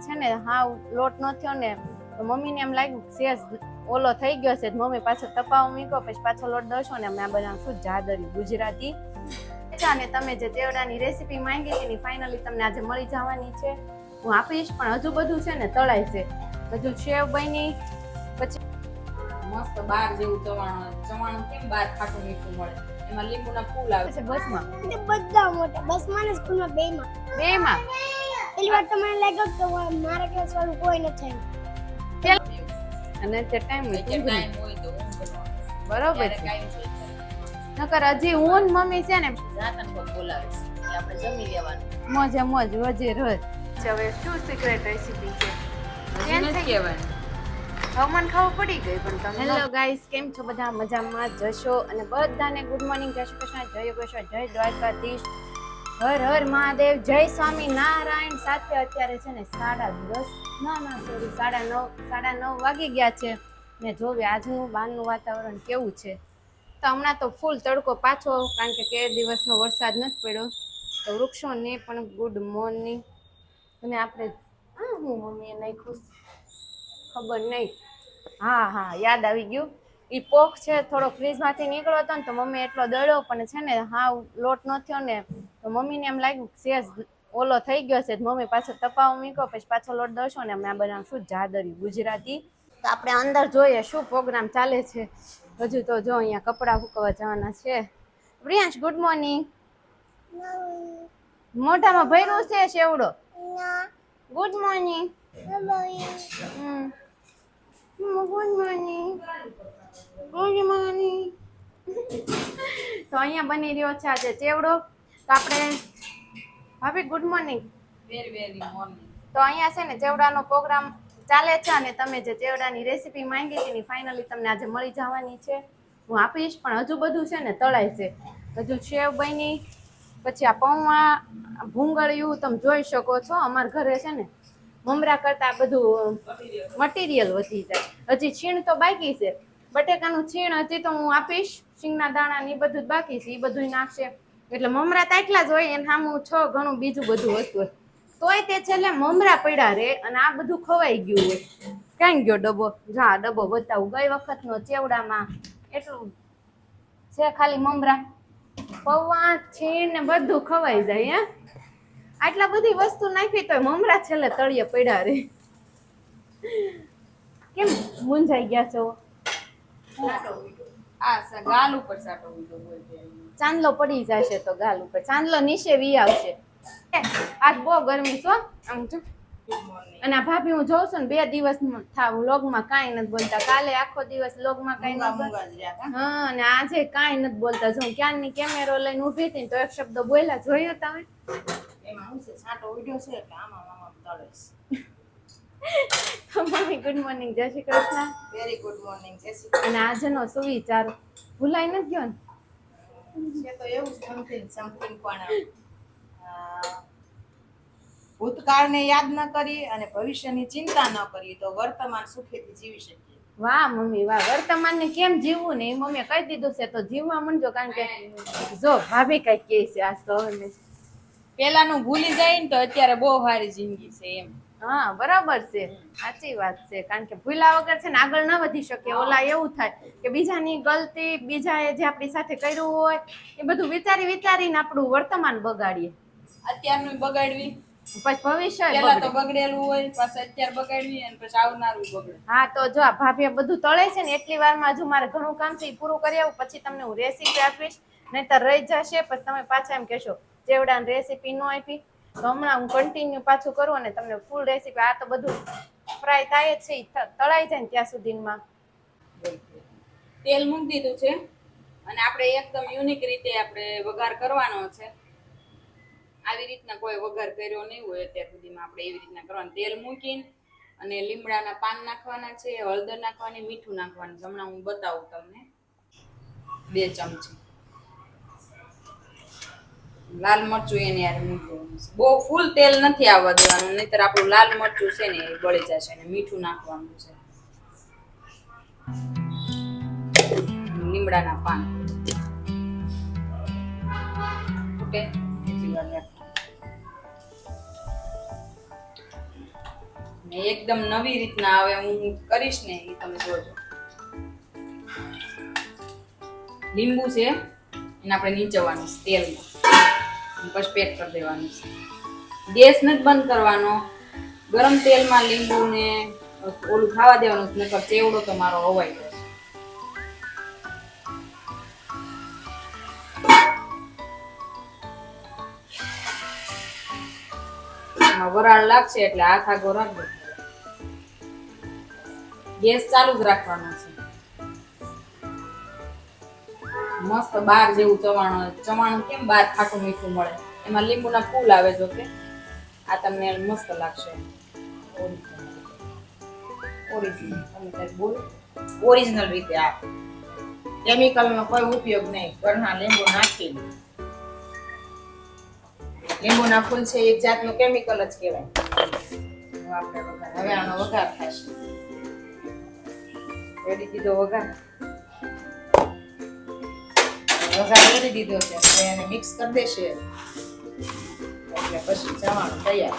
છે ને હા લોટ ન થયો ને તો મમ્મીને એમ લાગ્યું કે ઓલો થઈ ગયો છે મમ્મી પાછો તપાવ મીકો પછી પાછો લોટ દશો ને અમે આ બનાવશું જાદરી ગુજરાતી. અને તમે જે ચેવડાની રેસીપી માંગી હતી ફાઇનલી તમને આજે મળી જવાની છે. હું આપીશ પણ હજુ બધું છે ને તળાય છે. હજુ સેવ બની પછી મસ્ત બાર જેવું ચવાણું ચવાણું કેમ બાર ખાટું મીઠું મળે? એમાં લીંબુના ફૂલ આવે. છે બસમાં બધા મોટા બસમાં ને સ્કૂલમાં બે માં બેમાં પેલી વાર તો મને લાગ્યું કે મારા ક્લાસ વાળું કોઈ નથી અને તે ટાઈમ હોય તો બરોબર છે. નકર હજી હું મમ્મી છે ને બોલાવે છે. આપણે જમી લેવાનું. મોજે મોજ રોજે રોજ. હવે શું સિક્રેટ રેસીપી છે? હવે મને પડી ગઈ પણ તમે હેલો ગાઈસ કેમ છો? બધા મજામાં? જશો? અને બધાને ગુડ મોર્નિંગ જય શ્રી કૃષ્ણ જય યોગેશ્વર જય દ્વારકાધીશ. હર હર મહાદેવ, જય સ્વામી નારાયણ સાથે અત્યારે છે ને સાડા દસ, ના ના સોરી સાડા નવ સાડા નવ વાગી ગયા છે. ને જોવે આજનું બહારનું વાતાવરણ કેવું છે? તો હમણાં તો ફૂલ તડકો પાછો, કારણ કે કે દિવસનો વરસાદ નથી પડ્યો. તો વૃક્ષોને પણ ગુડ મોર્નિંગ અને આપણે હા હું મમ્મીએ ખુશ ખબર નહીં. હા હા, યાદ આવી ગયું. એ પોખ છે, થોડો ફ્રીજમાંથી નીકળ્યો હતો ને, તો મમ્મી એટલો દળ્યો, પણ છે ને હા લોટ ન થયો ને તો મમ્મીને એમ લાગ્યું શેષ ઓલો થઈ ગયો છે મમ્મી પાછો તપાવ મીકો પછી પાછો લોટ દળશો ને અમે આ બનાવશું જાદરી ગુજરાતી. તો આપણે અંદર જોઈએ શું પ્રોગ્રામ ચાલે છે. હજુ તો જો અહીંયા કપડાં ફૂકવા જવાના છે. પ્રિયાંશ ગુડ મોર્નિંગ મોઢામાં ભર્યું છે શેવડો? Good morning good morning good morning તો અહીંયા બની રહ્યો છે આજે ચેવડો. તો આપણે ભાભી good morning very very morning તો અહીંયા છે ને ચેવડાનો પ્રોગ્રામ ચાલે છે અને તમે જે ચેવડાની રેસીપી માંગી હતી ને ફાઇનલી તમને આજે મળી જવાની છે. હું આપીશ પણ હજુ બધું છે ને તળાય છે. હજુ સેવ બની પછી આ પૌવા ભૂંગળિયું તમે જોઈ શકો છો અમારા ઘરે છે ને મમરા કરતા બધું મટીરિયલ વધી જાય. હજી છીણ તો બાકી છે. બટેકાનું છીણ હજી તો હું આપીશ શીંગના દાણા ને એ બધું જ બાકી છે એ બધું નાખશે. એટલે મમરા તો એટલા જ હોય, એને સામું છ ઘણું બીજું બધું હતું હોય. તોય તે છેલ્લે મમરા પડ્યા રે અને આ બધું ખવાઈ ગયું હોય. ક્યાં ગયો ડબ્બો? જા ડબ્બો બતાવું ગઈ વખતનો ચેવડામાં. એટલું છે ખાલી મમરા. પૌવા, છીણ ને બધું ખવાઈ જાય, હે? આટલા બધી વસ્તુ નાખી તો મમરા છેલ્લે તળિયે પડ્યા રે. કેમ મૂંઝાઈ ગયા છો? આ ગાલ ઉપર સાટો હોય. ચાંદલો પડી જશે તો ગાલ ઉપર. ચાંદલો નીચે વી આવશે. આજ બહુ ગરમી છો આમ જો. અને આ ભાભી હું જોઉં છું ને બે દિવસ થાવ લોગમાં કાંઈ નથી બોલતા. કાલે આખો દિવસ લોગમાં કાંઈ નથી? હા અને આજે કાંઈ નથી બોલતા. જો ક્યાંની કેમેરો લઈને ઊભી હતી તો એક શબ્દ બોલ્યા. જોયો તમે? Mummy good morning Jay Shri Krishna. Very good morning Jay Shri અને આજનો સુવિચાર ભૂલાઈ નથી ગયો ને. છે તો એવું સમથિંગ સમથિંગ પણ ભૂતકાળને યાદ ન કરી અને ભવિષ્યની ચિંતા ન કરી તો વર્તમાન સુખેથી જીવી શકીએ. વાહ મમ્મી વાહ. વર્તમાનને કેમ જીવવું ને? એ મમ્મીએ કહી દીધું છે તો જીવવા મંડજો કારણ કે જો ભાભી કઈ કહે છે આ તો પેલાનું ભૂલી જાય ને તો અત્યારે બહુ સારી જિંદગી છે એમ. હા બરાબર છે. સાચી વાત છે. કારણ કે ભૂલા વગર છે ને આગળ ન વધી શકે. ઓલા એવું થાય કે બીજાની ગલતી બીજાએ જે આપણી સાથે કર્યું હોય એ બધું વિચારી વિચારીને આપણું વર્તમાન બગાડીએ. અત્યારનું બગાડવી. પછી ભવિષ્ય પેલા તો બગડેલું હોય પછી અત્યારે બગાડવી અને પછી આવનારું બગડે. હા તો જો આ બધું તળે છે ને એટલી વારમાં હજુ મારે ઘણું કામ છે એ પૂરું કરી આવું પછી તમને હું રેસીપી આપીશ. નહીતર રહી જશે પછી તમે પાછા એમ કહેશો જેવડા રેસીપી ન આપી તો હમણાં હું કન્ટિન્યુ પાછું કરું અને તમને ફૂલ રેસીપી આ તો બધું ફ્રાય થાય જ છે તળાઈ જાય ને ત્યાં સુધીમાં. તેલ મૂકી દીધું છે અને આપણે એકદમ યુનિક રીતે આપણે વઘાર કરવાનો છે. આવી રીતના કોઈ વઘાર કર્યો નહીં હોય અત્યાર સુધીમાં આપણે એવી રીતના કરવાનું. તેલ મૂકીને અને લીમડાના પાન નાખવાના છે, હળદર નાખવાની, મીઠું નાખવાનું છે. હમણાં હું બતાવું તમને બે ચમચી. લાલ મરચું એને યાર મૂકવાનું બહુ ફૂલ તેલ નથી આવવા દેવાનું નહીતર આપણું લાલ મરચું છે ને એ બળી જશે અને મીઠું નાખવાનું છે. લીમડાના પાન. ઓકે? એકદમ નવી રીતના હવે હું કરીશ ને એ તમે જોજો. લીંબુ છે, એને આપણે નીચવાનું તેલમાં. પછી પેક કરી દેવાનું છે. ગેસ નથી બંધ કરવાનો. ગરમ તેલમાં લીંબુ ને ઓલું ખાવા દેવાનું છે નકર ચેવડો તમારો મારો હવાઈ જશે વરાળ લાગશે એટલે હાથ આગો ગેસ ચાલુ જ રાખવાનો છે. મસ્ત બાર જેવું ચવાણું ચવાણું કેમ બાર ખાટું મીઠું મળે? એમાં લીંબુના ફૂલ આવે જો કે. આ તમને મસ્ત લાગશે. ઓરિજિનલ તમે કંઈક બોલો? ઓરિજિનલ રીતે આ. કેમિકલનો કોઈ ઉપયોગ નહીં. ઘરના લીંબુ નાખી લીંબુના ફૂલ છે એક જાતનું કેમિકલ જ કહેવાય. હવે આપણે વઘાર હવે આનો વઘાર થશે રેડી દીધો વઘાર? વઘાર કરી દીધો છે હવે એને મિક્સ કરી દેશે. એટલે પછી જવાનું તૈયાર.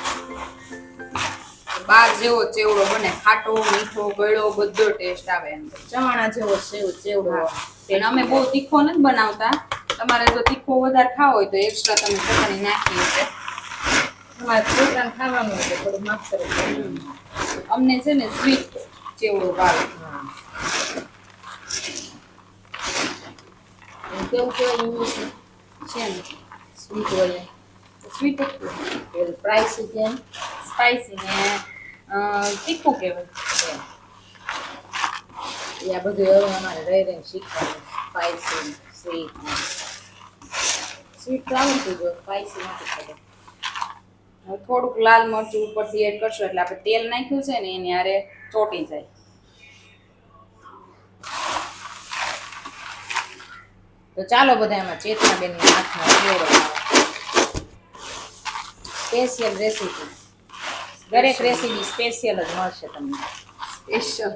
બાર જેવો ચેવડો બને ખાટો મીઠો ગળ્યો બધો ટેસ્ટ આવે એમ. ચવાણા જેવો સેવ ચેવડો એને અમે બહુ તીખો નથી બનાવતા. તમારે જો તીખો વધારે ખાવો હોય તો એક્સ્ટ્રા તમે ચટણી નાખી છે તમારે છોકરાને ખાવાનું હોય તો થોડું માપસર અમને છે ને સ્વીટ ચેવડો ભાવે હા એ કેવું કહેવાય ઇંગ્લિશમાં છે ને સ્વીટ હોય સ્વીટ પ્રાઇસ છે સ્પાઇસી ને તીખું કહેવાય એ આ બધું હવે અમારે રહી રહીને શીખવાનું સ્પાઇસી સ્વીટ સ્વીટ તો આવડતું જો સ્પાઇસી નથી ખબર હવે થોડુંક લાલ મરચું ઉપરથી એડ કરશો, એટલે આપણે તેલ નાખ્યું છે ને એની આરે ચોટી જાય. તો ચાલો બધા એમાં ચેતનાબેનના હાથમાં ફ્લેવર સ્પેશિયલ રેસીપી દરેક રેસીપી સ્પેશિયલ જ મળશે તમને. સ્પેશિયલ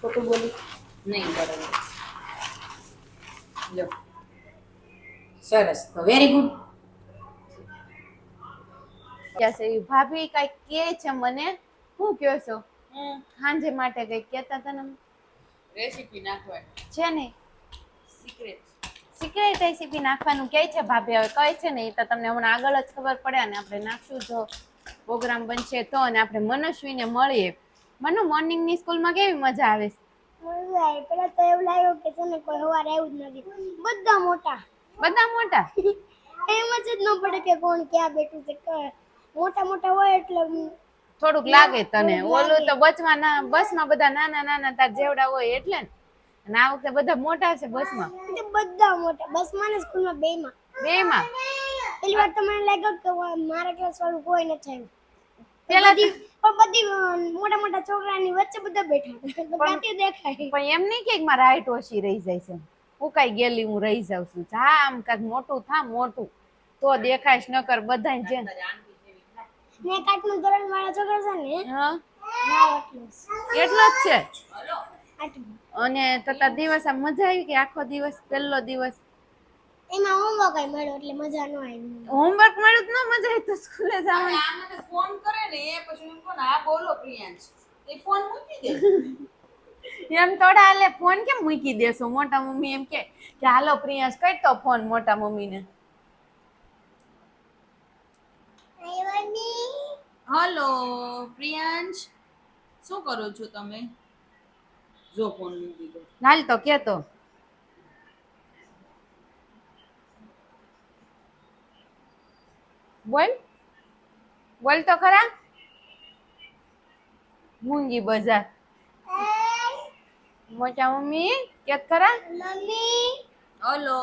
ખોટું બોલી? નહીં બરાબર. લો. સરસ. તો વેરી ગુડ ભાભી કઈ કે છે મને? શું કયો છો? સાંજે માટે કઈ કેતા હતા ને? રેસીપી નાખવાની છે ને? સિક્રેટ સિક્રેટ રેસીપી નાખવાનું કહે છે ભાભી? હવે કહે છે ને એ તો તમને હમણાં આગળ જ ખબર પડે અને આપણે નાખશું જો પ્રોગ્રામ બનશે તો અને આપણે મનસ્વીને મળીએ. મનુ મોર્નિંગની સ્કૂલમાં કેવી મજા આવે છે? પેલા તો એવું લાગ્યું કે છે ને કોઈ સવારે આવ્યું જ નથી. બધા મોટા. બધા મોટા? એમ જ ન પડે કે કોણ ક્યાં બેઠું છે. ક- મોટા મોટા હોય એટલે થોડુંક લાગે તને. ઓલું તો બસમાં ના બસમાં બધા નાના નાના તાર જેવડા હોય એટલે ને. આ વખતે બધા મોટા છે બસમાં. બધા મોટા. બસમાં ને સ્કૂલમાં બેયમાં બેમાં? પેલી વાર તો મને લાગ્યું કે મારા ક્લાસ વાળું કોઈ નથી થયું પેલા બધી પણ બધી મોટા મોટા છોકરાની વચ્ચે બધા બેઠા હતા. તો દેખાય? પણ એમ નહીં કે મારા હાઈટ ઓછી રહી જાય છે. હું કઈ ગયેલી હું રહી જાઉં છું. જા આમ કાંઈક મોટું થા મોટું. તો દેખાય નકર બધા જે ને કાટનું ધોરણ વાળો છોકરો છે ને હા. એટલું જ. છે? અને તતા દિવસ આ મજા આવી કે આખો દિવસ પહેલો દિવસ? એમાં હોમવર્ક આય મળ્યો એટલે મજા ન આવી. હોમવર્ક મળ્યું તો ન મજા આવી તો સ્કૂલે જવાની. આને ફોન કરે ને એ પછી એમ કોણ આ બોલો પ્રિયાંશ. એ ફોન મૂકી દે. એમ થોડા હાલે ફોન કેમ મૂકી દેશો? મોટા મમ્મી એમ કે કે હાલો પ્રિયાંશ કઈ તો ફોન મોટા મમ્મીને? હલો પ્રિયાંશ શું કરો છો તમે? જો ફોન મૂકી દો હાલ તો કેતો બોલ બોલ તો ખરા. મૂંગી બજાર. મોટા મમ્મી કે ખરા? મમ્મી. હલો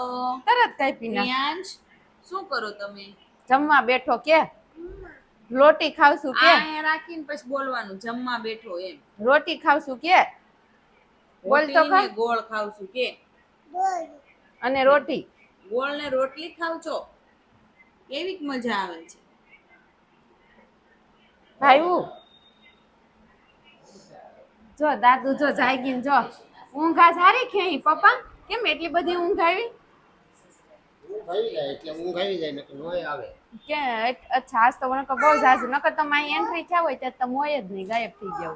તરત કાપી નાખ. પ્રિયાંશ શું કરો તમે? જમવા બેઠો કે? રોટી ખાવશું કે? આ રાખીને પછી બોલવાનું જમવા બેઠો એમ. રોટી ખાવશું કે? બોલ તો ખા. ગોળ ખાવશું કે? અને રોટી? ગોળ ને રોટલી ખાવ છો? કેવી મજા આવે છે. ભાઈ જો દાદુ જો જાગી જો. ઊંઘ આ સારી ખેઈ પપ્પા? કેમ એટલી બધી ઊંઘ આવી? ઊંઘ આવી જાય એટલે ઊંઘ આવી જાય નકર નોય આવે. કે આજ તો નકર બહુ ઝાઝુ નકર તમે અહીં એન્ટ્રી થયા હોય ત્યારે તમે હોય જ નહીં ગાયબ થઈ જાવ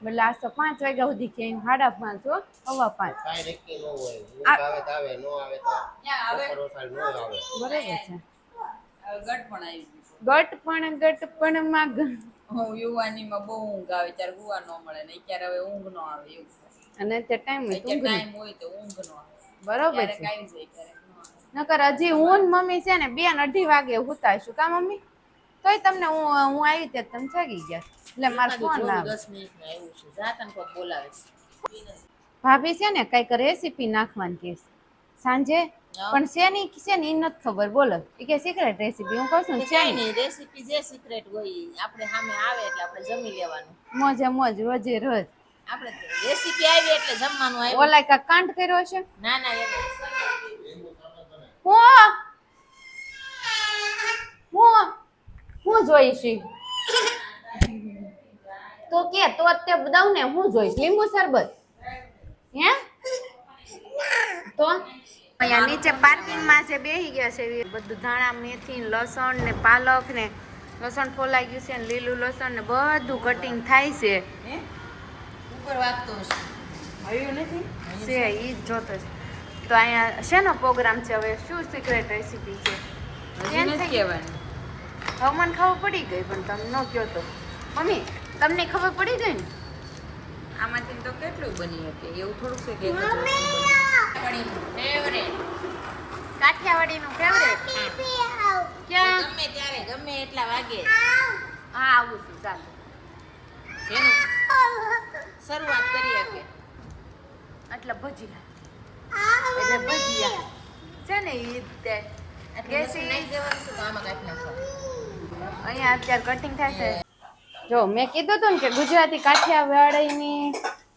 એટલે આજ તો પાંચ વાગ્યા સુધી કે સાડા પાંચ હો સવા પાંચ. કાંઈ નક્કી ન હોય ઊંઘ આવે તો આવે ન આવે તો ત્યાં આવે? બપોર વસાડ ન આવે. બરાબર છે. ગટ પણ ગટ પણ માં યુવાનીમાં બહુ ઊંઘ આવે ત્યારે ગુવા ન મળે ને અત્યારે હવે ઊંઘ ન આવે એવું અને તે ટાઈમ ટાઈમ હોય તો ઊંઘ ન આવે. બરોબર છે. નકર હજી હું મમ્મી છે ને બે ને અઢી વાગે હુતાઈશું કા મમ્મી? તોય તમને હું હું આવી ત્યાં તમે જાગી ગયા. એટલે મારો ફોન ના દસ મિનિટ એવું છે. જાતન કોક બોલાવે ભાભી છે ને કંઈક રેસીપી નાખવાની કે સાંજે? પણ શેની છે ને એ નથી ખબર. બોલો. એ કે સિક્રેટ રેસીપી હું કહું છું ને. શેની રેસીપી જે સિક્રેટ હોય આપણે સામે આવે એટલે આપણે જમી લેવાનું. મોજે મોજ રોજે રોજ. આપણે રેસીપી આવી એટલે જમવાનું આવ્યું. ઓલા કા કાંડ કર્યો છે ના ના એને હું? હું? હું જોઈશ તો કે તો તે દઉં ને હું જોઈશ. લીંબુ શરબત. હે? તો? અહીંયા નીચે પાર્કિંગમાં જે બેહી ગયા છે એ બધું ધાણા મેથી ને લસણ ને પાલક ને લસણ ફોલાઈ ગયું છે ને લીલું લસણ ને બધું કટિંગ થાય છે. ઉપર વાગતો છે આવ્યું નથી છે એ જ જોતો છે. તો અહીંયા શેનો પ્રોગ્રામ છે હવે? શું સિક્રેટ રેસીપી છે? હજી નથી કહેવાનું. હવે મને ખબર પડી ગઈ પણ તમે ન કહો તો. મમ્મી તમને ખબર પડી ગઈ ને? આમાંથી તો કેટલું બની શકે? એવું થોડુંક છે કે કાઠિયાવાડીનું ફેવરેટ ક્યાં? ગમે ત્યારે ગમે એટલા વાગે. હા આવું છું ચાલો. શરૂઆત કરી શકે. એટલે ભજીયા. એટલે ભજીયા છે ને ઈ તે તો અહીંયા અત્યારે કટિંગ થાય છે જો મેં કીધું હતું ને કે ગુજરાતી કાઠિયાવાડીની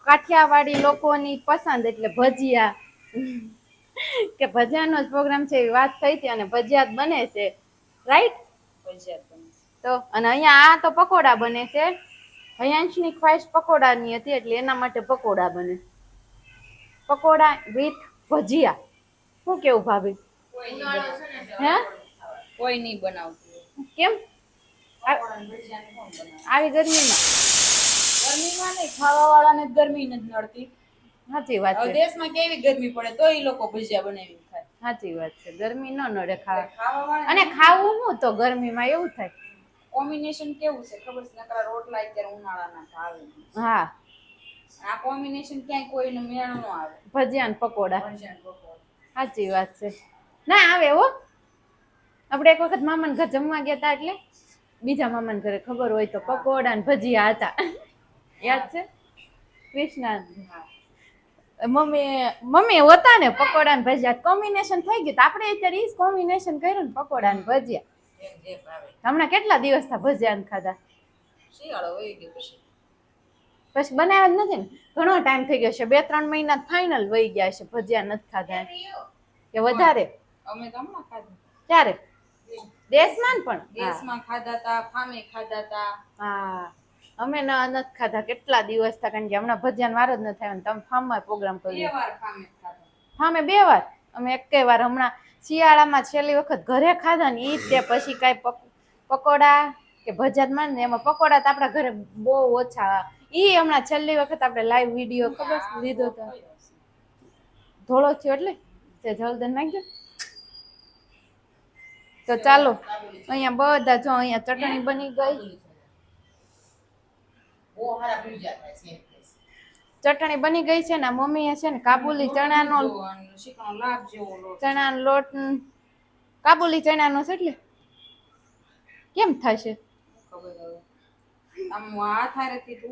કાઠિયાવાડી લોકોની પસંદ એટલે ભજીયા. કે ભજીયાનો જ પ્રોગ્રામ છે એવી વાત થઈ હતી અને ભજીયા જ બને છે. રાઈટ ભજીયા બને. તો અને અહીંયા આ તો પકોડા બને છે. હયાંશની ખ્વાહિશ પકોડાની હતી એટલે એના માટે પકોડા બને. પકોડા વિથ ભજીયા. શું કેવું ભાભી. હે? કોઈ નહીં બનાવતું. કેમ? આવી ગરમીમાં? ગરમીમાં નહીં ખાવા વાળાને ગરમી નથી નડતી. સાચી વાત છે. દેશમાં કેવી ગરમી પડે તો એ લોકો ભજીયા બનાવી ખાય. સાચી વાત છે. ગરમી ન નડે ખાવા. ખાવા અને ખાવું હું તો ગરમીમાં? એવું થાય. કોમ્બિનેશન કેવું છે? ખબર છે? નકરા રોટલા અત્યારે ઉનાળાના ભાવે. હા. આ કોમ્બિનેશન ક્યાંય કોઈનું મેળ ન આવે. ભજીયા ને પકોડા. ભજીયા પકોડા. સાચી વાત છે. ના આવે હો. આપણે એક વખત મામાના ઘર જમવા ગયા હતા એટલે બીજા મામાના ઘરે ખબર હોય તો પકોડા ને ભજીયા હતા. યાદ છે? કૃષ્ણા મમ્મી મમ્મી હોતા ને પકોડા ને ભજીયા. કોમ્બિનેશન થઈ ગયું તો આપણે અત્યારે ઈ કોમ્બિનેશન કર્યું ને પકોડા ને ભજીયા. હમણાં કેટલા દિવસ થા ભજીયા ને ખાધા? શિયાળો હોય ગયો પછી. પછી બનાવ્યા જ નથી ને? ઘણો ટાઈમ થઈ ગયો છે. બે ત્રણ મહિના ફાઇનલ વહી ગયા છે. ભજીયા નથી ખાધા. કે વધારે? અમે તો હમણાં ખાધું. ક્યારે? દેશમાં પણ? દેશમાં ખાધા તા ફામે ખાધા તા. હા. અમે ન નથી ખાધા. કેટલા દિવસ થા કારણ કે હમણાં ભજીયાનો વાર જ ન થાય ને તમે ફાર્મમાં પ્રોગ્રામ બે વાર ફામે ખાધા. ફામે બે વાર? અમે એકે વાર હમણાં શિયાળામાં છેલ્લી વખત ઘરે ખાધા ને ઈ તે પછી કાંઈ પકોડા કે ભજીયામાં ને એમાં પકોડા તો આપણા ઘરે બહુ ઓછા ઈ હમણાં છેલ્લી વખત આપણે લાઈવ વીડિયો ખબર લીધો હતો ધોળો થયો એટલે? તે જલ્દી નાખજો તો ચાલો અહીંયા બધા જો અહીંયા ચટણી બની ગઈ. ચટણી બની ગઈ છે ને મમ્મી મમ્મીએ છે ને કાબુલી ચણાનો ચણાનો લોટ ન- કાબુલી ચણાનો છે એટલે? કેમ થશે? ખબર આમ હાથ હારેથી તો.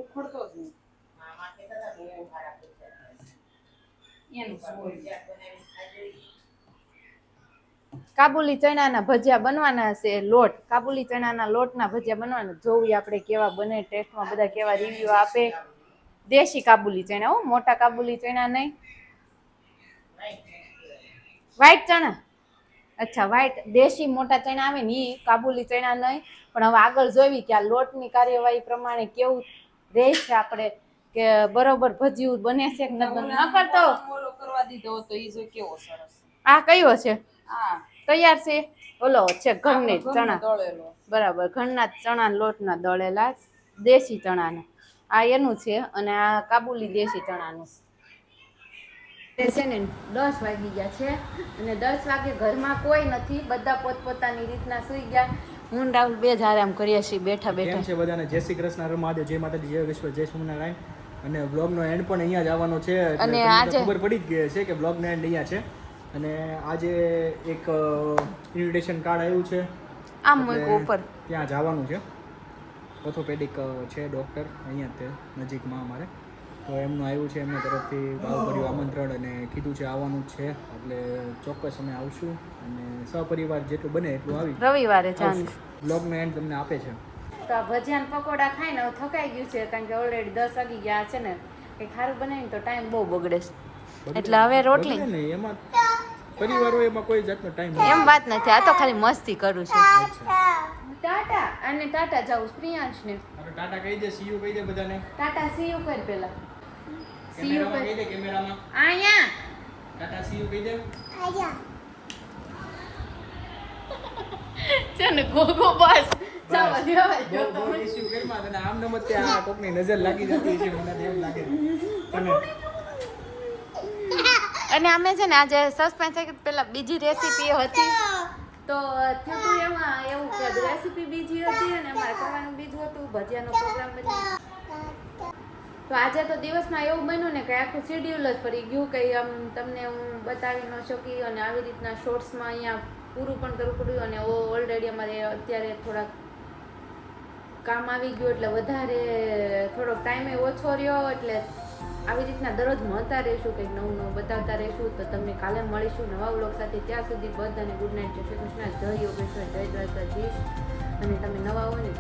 કાબુલી ચણાના ભજીયા બનવાના છે લોટ. કાબુલી ચણાના લોટના ભજીયા બનવાના. જોવી આપણે કેવા બને ટેસ્ટમાં બધા કેવા રિવ્યુ આપે. દેશી કાબુલી ચણા હો, મોટા કાબુલી ચણા નહીં. વ્હાઈટ ચણા. અચ્છા વ્હાઈટ દેશી મોટા ચણા આવે ને એ કાબુલી ચણા નહીં. પણ હવે આગળ જોવી કે આ લોટની કાર્યવાહી પ્રમાણે કેવું રહે છે આપણે કે બરોબર ભજીયું બને છે કે ન કરતો ઓલો કરવા દીધો તો એ જો કેવો સરસ. આ કયો છે? હા. તૈયાર છે? ઓલો છે ઘરની જ ચણા. દળેલો. બરાબર ઘરના જ ચણા લોટના દળેલા દેશી ચણાના. આ એનું છે અને આ કાબુલી દેશી ચણાનું. છે છે ને દસ વાગી ગયા છે. અને દસ વાગે ઘરમાં કોઈ નથી. બધા પોતપોતાની રીતના સુઈ ગયા. હું રાહુલ બે જ આરામ કરીએ છીએ. બેઠા બેઠા. છે બધાને? જય શ્રી કૃષ્ણ. રમાદે જય માતાજી. જય વિશ્વ. જય સ્વામિનારાયણ. અને બ્લોગનો એન્ડ પણ અહીંયા જ આવવાનો છે. અને આજે- ખબર પડી જ ગઈ છે કે બ્લોગનો એન્ડ અહીંયા છે. અને આજે એક ઇન્વિટેશન કાર્ડ આવ્યું છે. આમ ઉપર. ત્યાં જવાનું છે. ઓર્થોપેડિક છે ડૉક્ટર અહીંયા તે નજીકમાં અમારે. તો એમનું આવ્યું છે એમના તરફથી ભાવભર્યું આમંત્રણ અને કીધું છે આવવાનું જ છે. એટલે ચોક્કસ અમે આવશું અને સપરિવાર જેટલું બને એટલું આવી રવિવારે બ્લોગનો એન્ડ તમને આપે છે. તો આ ભજીયા ને પકોડા ખાઈને હવે થકાઈ ગયું છે કારણ કે ઓલરેડી દસ વાગી ગયા છે ને. કે ખારું બને તો ટાઈમ બહુ બગડે છે. એટલે હવે રોટલી. એમાં પરિવાર હોય એમાં કોઈ જાતનો ટાઈમ એમ વાત નથી આ તો ખાલી મસ્તી કરું છું. ટાટા અને ટાટા જાઉં પ્રિયાંશ ને ટાટા કહી દે સીયુ કહી દે બધાને. ટાટા સીયુ કર પેલા સીયુ કેમેરામાં કહી દે કેમેરામાં આયા ટાટા સીયુ કહી દે. આજા છે ને ગોગો બસ. ચાલો દેવા જો બહુ issue ઘરમાં તને આમ નમ જ તે આ કોકની નજર લાગી જતી છે મને એમ લાગે. તને અને અમે છે ને આજે સસ્પેન્સ થઈ પેલા બીજી રેસીપી હતી. તો થયું એમાં એવું કે રેસીપી બીજી હતી અને અમારે કરવાનું બીજું હતું ભજીયાનો પ્રોગ્રામ બધું તો આજે તો દિવસમાં એવું બન્યું ને કે આખું શિડ્યુલ જ ફરી ગયું કે આમ તમને હું બતાવી ન શકી અને આવી રીતના શોર્ટ્સમાં અહીંયા પૂરું પણ કરવું પડ્યું અને ઓલરેડી અમારે અત્યારે થોડાક કામ આવી ગયું એટલે વધારે થોડોક ટાઈમે ઓછો રહ્યો એટલે આવી રીતના દરરોજ મળતા રહીશું, કંઈક નવું નવું બતાવતા રહીશું. તો તમને કાલે મળીશું નવા વ્લોગ સાથે. ત્યાં સુધી બધાને ગુડ નાઇટ જય શ્રી કૃષ્ણ. જય યોગેશ્વર. જય દ્વારકાધીશ. અને તમે નવા હોય ને